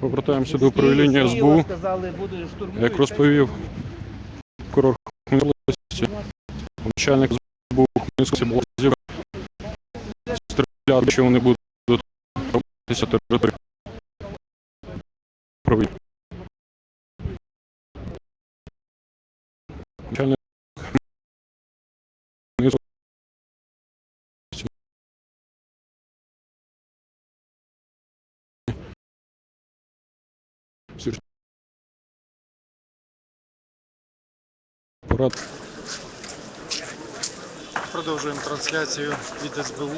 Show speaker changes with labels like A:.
A: Повертаємося до управління СБУ. Як розповів Хмельницької області, начальник СБУ Хмельницької області стріляти, що вони будуть рухатися території. Начальник Сюж- Парад
B: Продовжуємо трансляцію від СБУ.